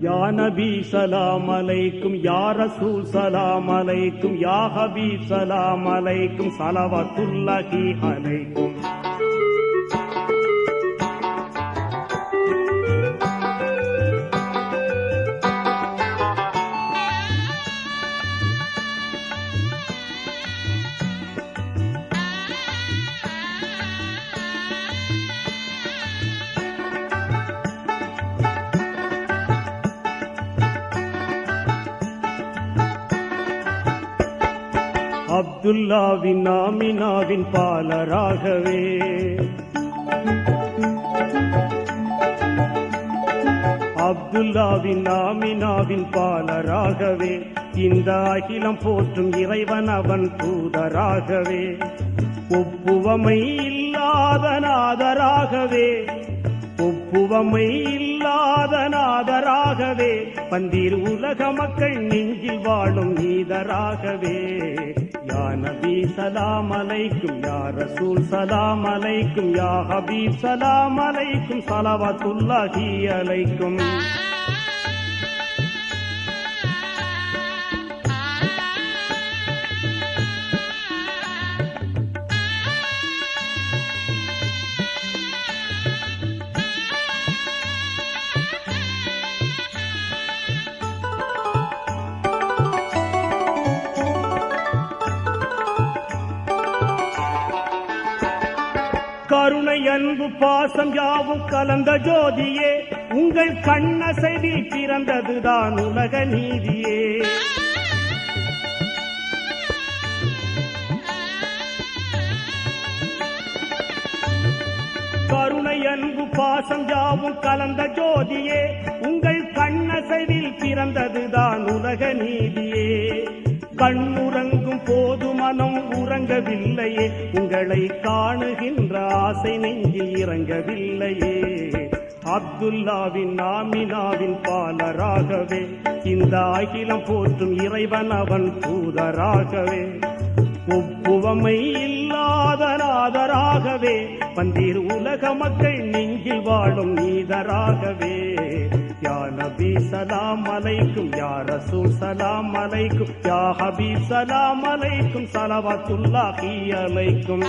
யா நபி சலாம் அலைக்கும் யா ரசூல் சலாம் அலைக்கும் யா ஹபீப் சலாம் அலைக்கும் சலவத்துல்லாஹி அலைக்கும். அப்துல்லாவின் ஆமினாவின் பாலராகவே. அப்துல்லாவின் ஆமினாவின் பாலராகவே. இந்த அகிலம் போற்றும் இறைவன் அவன் தூதராகவே. ஒப்புவமை இல்லாத நாதராகவே. ஒப்புவமை இல்லாத நாதராகவே. பந்தீர் உலக மக்கள் நெஞ்சில் வாழும் நீதராகவே. நபி சலாம் அலைக்கும் யா ரசூல் சலாம் அலைக்கும் யா ஹபீப் சலாம் அலைக்கும் சலவாத்துல்லாஹி அலைக்கும். அன்பு பாசம் யாவும் கலந்த ஜோதியே உங்கள் கண்ணசைவில் பிறந்ததுதான் உலக நீதியே. கருணை அன்பு பாசம் யாவும் கலந்த ஜோதியே உங்கள் கண்ணசைவில் பிறந்ததுதான் உலக நீதியே. கண்ணுறங்கும் போது மனம் உறங்கவில்லையே. உங்களை காணுகின்ற ஆசை நெஞ்சில் இறங்கவில்லையே. அப்துல்லாவின் நாமினாவின் பாலராகவே இந்த அகிலம் போற்றும் இறைவன் அவன் தூதராகவே. ஒப்புவமை இல்லாத பந்தீர் உலக மக்கள் நெஞ்சில் வாழும் நீதராகவே. நபி சலாம் அலைக்கும் யா ரசூல் சலாம் அலைக்கும் யா ஹபீப் சலாம் அலைக்கும் சலவாத்துல்லாஹி அலைக்கும்.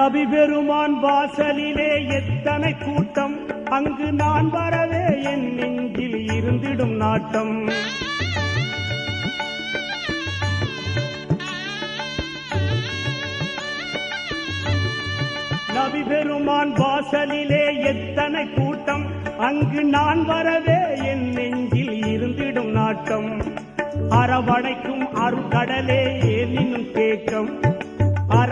நபி பெருமான் வாசலிலே எத்தனை கூட்டம்? அங்கு நான் வரவே என் நெஞ்சில் இருந்திடும் நாட்டம். நபி பெருமான் வாசலிலே எத்தனை கூட்டம்? அங்கு நான் வரவே என் நெஞ்சில் இருந்திடும் நாட்டம். அரவணைக்கும் அருட்கடலே ஏனினும் தேக்கம்.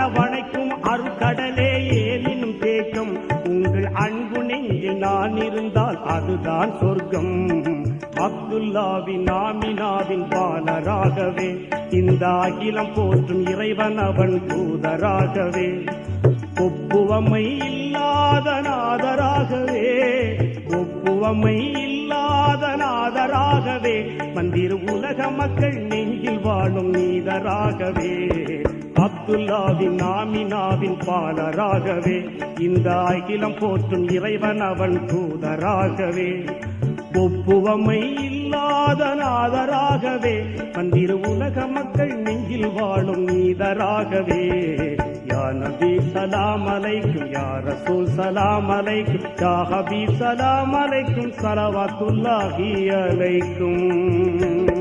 அரவணைக்கும் அருக்கடலே ஏனினும் தேக்கம். உங்கள் அன்பு நெஞ்சில் நான் இருந்தால் அதுதான் சொர்க்கம். அப்துல்லாவின் நாமினாவின் பாலராகவே இந்த அகிலம் போற்றும் இறைவன் அவன் தூதராகவே. ஒப்புவமை இல்லாத நாதராகவே ஒப்புவமை இல்லாத நாதராகவே. மந்திர உலக மக்கள் நெஞ்சில் வாழும் நீதராகவே. அப்துல்லாவின் நாமினாவின் பாலராகவே இந்த அகிலம் போற்றும் இறைவன் அவன் தூதராகவே. ஒப்புவமை இல்லாத நாதராகவே பந்திரு உலக மக்கள் நெஞ்சில் வாழும் நீதராகவே. யா நபி சலாம் அலைக்கும் யா ரசூல் சலாம் அலைக்கும் யா ஹபீப் சலாம் அலைக்கும் சலவாத்துல்லாஹி அலைக்கும்.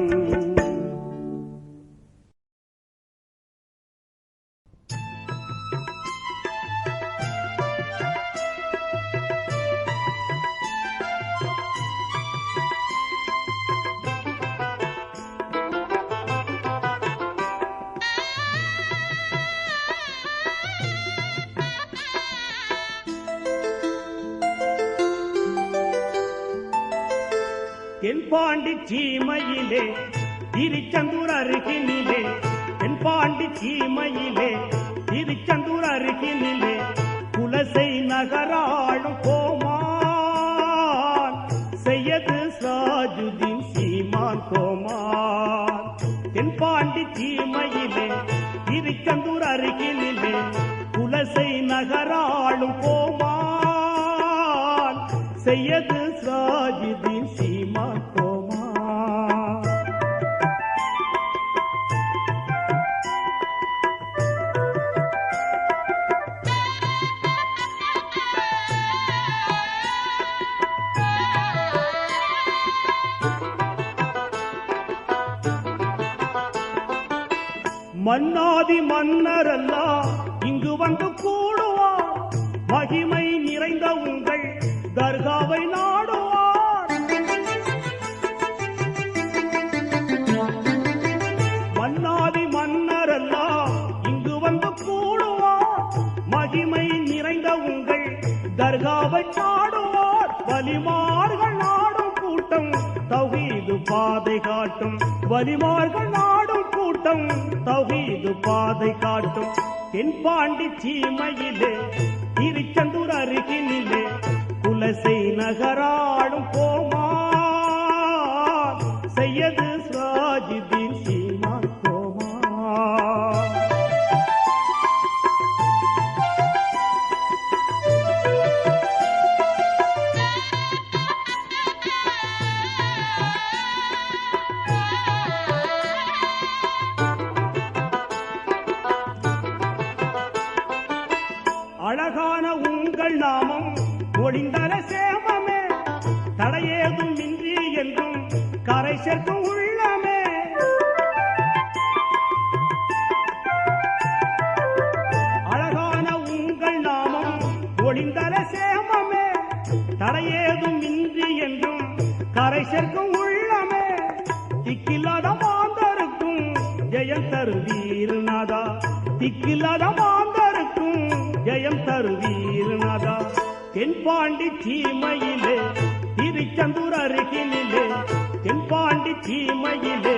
தென்பாண்டி சீமையிலே திருச்செந்தூர் அருகினிலே. தென்பாண்டி சீமையிலே திருச்செந்தூர் அருகினிலே. குலசை நகராளும் கோமான் செய்யது சாஜுதீன் சீமான் கோமான். தென்பாண்டி சீமையிலே திருச்செந்தூர் அருகினிலே. குலசை நகராளும் கோமான் செய்யது மன்னாதி மன்னரெல்லாம் இங்கு வந்து கூடுவார் மகிமை நிறைந்த உங்கள் தர்காவை நாடுவார் மன்னாதி மன்னரெல்லாம் இங்கு வந்து கூடுவார் மகிமை நிறைந்த உங்கள் தர்காவை நாடுவார் வலிமார்கள் நாடும் கூட்டம் தௌஹீது பாதை காட்டும். வலிமார்கள் நாடும் காட்டும் தௌஹீது பாதை காட்டும். தென்பாண்டி சீமையிலே திருச்செந்தூர் அருகினிலே குலசை நகராடும் போ அழகான உங்கள் நாமம் ஒளிந்தர சேமமே. தடையேதும் இன்றி என்றும் கரை சேர்க்கும் உள்ளமே. அழகான உங்கள் நாமம் ஒளிந்தர சேமமே. தடையேதும் இன்றி என்றும் கரை சேர்க்கும் உள்ளமே. திக்கில்லாத மாந்தருக்கும் ஜெயம் தருவீர். ஜெயம் தருவீர்நாதா தென்பாண்டி சீமையிலே திருச்செந்தூர் அருகிலே தென்பாண்டி சீமையிலே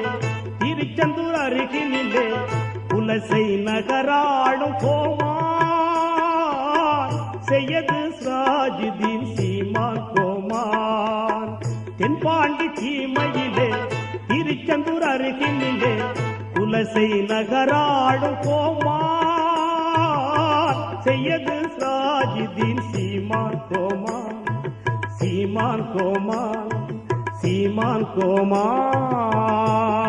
திருச்செந்தூர் அருகிலே புலசை நகராடும் கோமா செய்யது சாஜிதீன் சீமான் கோமான். தென்பாண்டி சீமையிலே திருச்செந்தூர் அருகிலே புலசை நகராடும் கோமான் செய்யது சாஜிதீன் சீமான் கோமான் சீமான் கோமான் சீமான் கோமான்